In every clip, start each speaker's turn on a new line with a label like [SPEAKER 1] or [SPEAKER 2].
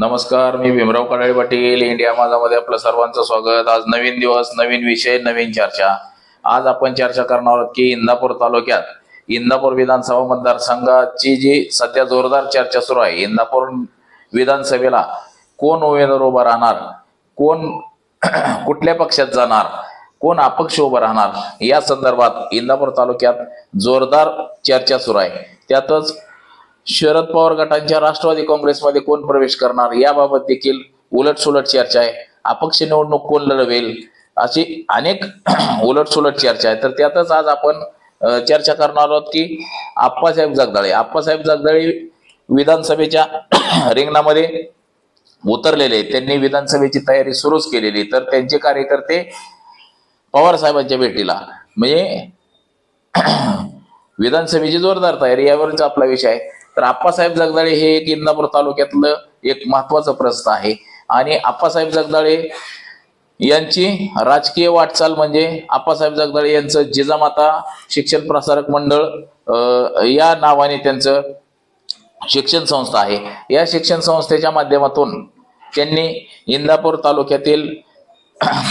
[SPEAKER 1] नमस्कार मी भीमराव कडाळे पाटील इंडिया माझामध्ये आपलं सर्वांचं स्वागत. आज नवीन दिवस नवीन विषय नवीन चर्चा. आज आपण चर्चा करणार आहोत की इंदापूर तालुक्यात इंदापूर विधानसभा मतदारसंघाची जी सध्या जोरदार चर्चा सुरू आहे इंदापूर विधानसभेला कोण उमेदवार उभा राहणार कोण कुठल्या पक्षात जाणार कोण अपक्ष उभं राहणार या संदर्भात इंदापूर तालुक्यात जोरदार चर्चा सुरू आहे. त्यातच शरद पवार गटांच्या राष्ट्रवादी काँग्रेसमध्ये कोण प्रवेश करणार? याबाबत देखील उलटसुलट चर्चा आहे. अपक्ष निवडणूक कोण लढवेल? अशी अनेक उलटसुलट चर्चा आहे. तर त्यातच आज आपण चर्चा करणार आहोत की आप्पासाहेब जगदाळे. आप्पासाहेब जगदाळे विधानसभेच्या रिंगणामध्ये उतरलेले त्यांनी विधानसभेची तयारी सुरूच केलेली तर त्यांचे कार्यकर्ते पवार साहेबांच्या भेटीला. म्हणजे विधानसभेची जोरदार तयारी यावरच आपला विषय आहे. तर आप्पासाहेब जगदाळे हे एक इंदापूर तालुक्यातलं एक महत्वाचं प्रस्थ आहे. आणि आप्पासाहेब जगदाळे यांची राजकीय वाटचाल म्हणजे आप्पासाहेब जगदाळे यांचं जिजामाता शिक्षण प्रसारक मंडळ या नावाने त्यांचं शिक्षण संस्था आहे. या शिक्षण संस्थेच्या माध्यमातून त्यांनी इंदापूर तालुक्यातील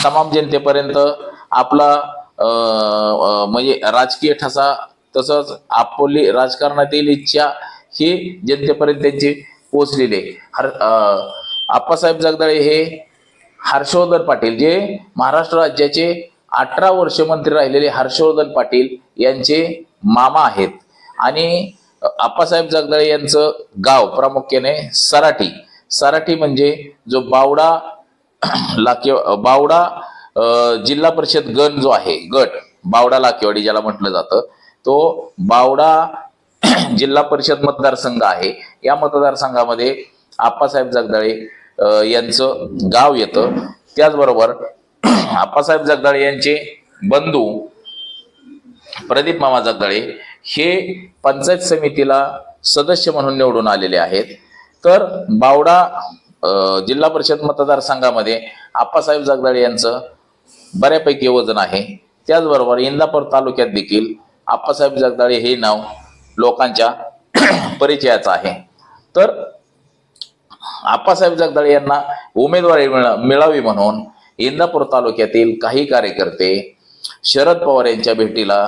[SPEAKER 1] तमाम जनतेपर्यंत आपला म्हणजे राजकीय ठसा तसंच आपली राजकारणातील इच्छा हे जनतेपर्यंत त्यांची पोचलेले हर आप्पासाहेब जगदाळे हे हर्षवर्धन पाटील जे महाराष्ट्र राज्याचे अठरा वर्ष मंत्री राहिलेले हर्षवर्धन पाटील यांचे मामा आहेत. आणि आप्पासाहेब जगदाळे यांचं गाव प्रामुख्याने सराटी सराटी म्हणजे जो बावडा लाके बावडा जिल्हा परिषद गण जो आहे गट बावडा लाकेवाडी ज्याला म्हटलं जातं तो बावडा जिल्हा परिषद मतदारसंघ आहे. या मतदारसंघामध्ये आप्पासाहेब जगदाळे यांचं गाव येतं. त्याचबरोबर आप्पासाहेब जगदाळे यांचे बंधू प्रदीप मामा जगदाळे हे पंचायत समितीला सदस्य म्हणून निवडून आलेले आहेत. तर बावडा जिल्हा परिषद मतदारसंघामध्ये आप्पासाहेब जगदाळे यांचं बऱ्यापैकी वजन आहे. त्याचबरोबर इंदापूर तालुक्यात देखील आप्पासाहेब जगदाळे हे नाव लोकांच्या परिचयाचा आहे. तर आप्पासाहेब जगदाळे यांना उमेदवारी मिळावी म्हणून इंदापूर तालुक्यातील काही कार्यकर्ते शरद पवार यांच्या भेटीला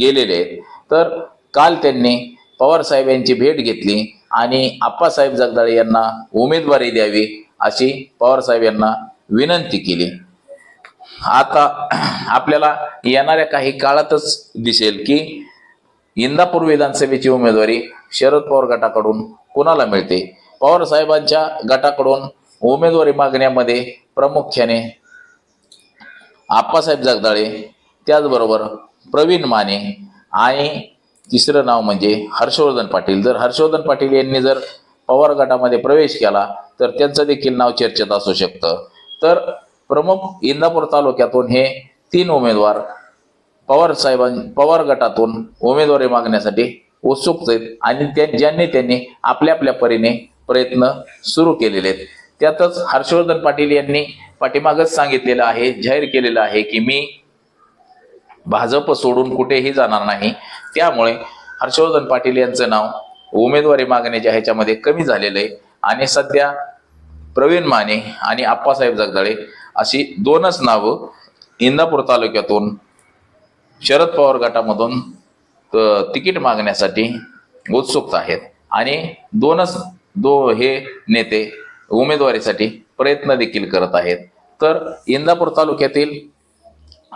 [SPEAKER 1] गेलेले तर काल त्यांनी पवार साहेब यांची भेट घेतली आणि आप्पासाहेब जगदाळे यांना उमेदवारी द्यावी अशी पवार साहेब यांना विनंती केली. आता आपल्याला येणाऱ्या काही काळातच दिसेल की इंदापूर विधानसभेची उमेदवारी शरद पवार गटाकडून कोणाला मिळते? पवार साहेबांच्या गटाकडून उमेदवारी मागण्यामध्ये प्रामुख्याने आप्पासाहेब जगदाळे त्याचबरोबर प्रवीण माने आणि तिसरं नाव म्हणजे हर्षवर्धन पाटील. जर हर्षवर्धन पाटील यांनी जर पवार गटामध्ये प्रवेश केला तर त्यांचं देखील नाव चर्चेत असू शकतं. तर प्रमुख इंदापूर तालुक्यातून हे तीन उमेदवार पवार साहेबां पवार गटातून उमेदवारी मागण्यासाठी उत्सुक आहेत आणि त्या ज्यांनी त्यांनी आपल्या आपल्या परीने प्रयत्न सुरू केलेले आहेत. त्यातच हर्षवर्धन पाटील यांनी पाठीमागच सांगितलेलं आहे जाहीर केलेलं आहे की मी भाजप सोडून कुठेही जाणार नाही. त्यामुळे हर्षवर्धन पाटील यांचं नाव उमेदवारी मागण्याच्या ह्याच्यामध्ये कमी झालेलं आहे. आणि सध्या प्रवीण माने आणि आप्पासाहेब जगदाळे अशी दोनच नावं इंदापूर तालुक्यातून शरद पवार गटामधून तिकीट मागण्यासाठी उत्सुक आहेत. आणि दोनच दो हे नेते उमेदवारीसाठी प्रयत्न देखील करत आहेत. तर इंदापूर तालुक्यातील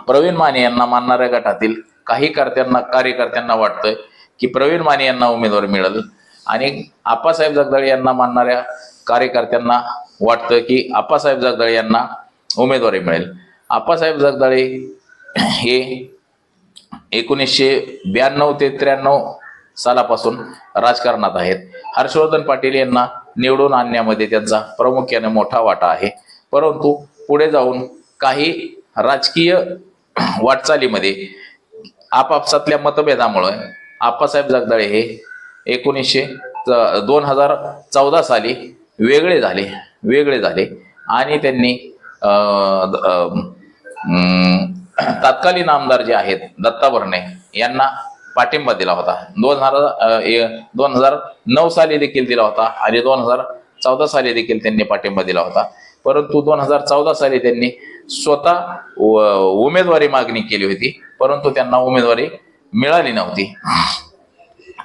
[SPEAKER 1] प्रवीण माने यांना मानणाऱ्या गटातील काही कर्त्यांना कार्यकर्त्यांना वाटतंय की प्रवीण माने यांना उमेदवार मिळेल. आणि आप्पासाहेब जगदाळे यांना मानणाऱ्या कार्यकर्त्यांना वाटतं की आप्पासाहेब जगदाळे यांना उमेदवारी मिळेल. आप्पासाहेब जगदाळे हे एकोणीसशे ब्याण्णव ते त्र्याण्णव सालापासून राजकारणात आहेत. हर्षवर्धन पाटील यांना निवडून आणण्यामध्ये त्यांचा प्रामुख्याने मोठा वाटा आहे. परंतु पुढे जाऊन काही राजकीय वाटचालीमध्ये आपापसातल्या मतभेदामुळे आप्पासाहेब जगदाळे हे एकोणीसशे दोन हजार चौदा साली वेगळे झाले वेगळे झाले. आणि त्यांनी द- तत्कालीन आमदार जे आहेत दत्ता भरणे यांना पाठिंबा दिला होता. दोन हजार दोन हजार नऊ साली देखील दिला होता आणि दोन हजार चौदा साली देखील त्यांनी पाठिंबा दिला होता. परंतु दोन हजार चौदा साली त्यांनी स्वतः उमेदवारी मागणी केली होती परंतु त्यांना उमेदवारी मिळाली नव्हती.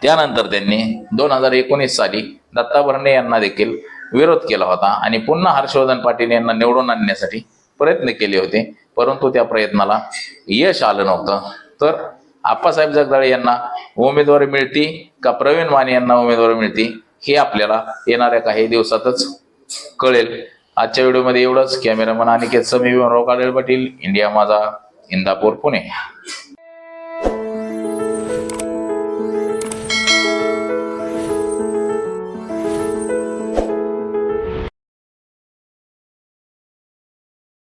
[SPEAKER 1] त्यानंतर त्यांनी दोन हजार एकोणीस साली दत्ता भरणे यांना देखील विरोध केला होता आणि पुन्हा हर्षवर्धन पाटील यांना निवडून आणण्यासाठी प्रयत्न केले होते. परंतु त्या प्रयत्नाला यश आलं नव्हतं. तर आप्पासाहेब जगदाळे यांना उमेदवारी मिळती का प्रवीण माने यांना उमेदवारी मिळती हे आपल्याला येणाऱ्या काही दिवसातच कळेल. आजच्या व्हिडिओमध्ये एवढंच. Cameraman Aniket Sami Vimanrao Kale Patil India Majha Indapur Pune.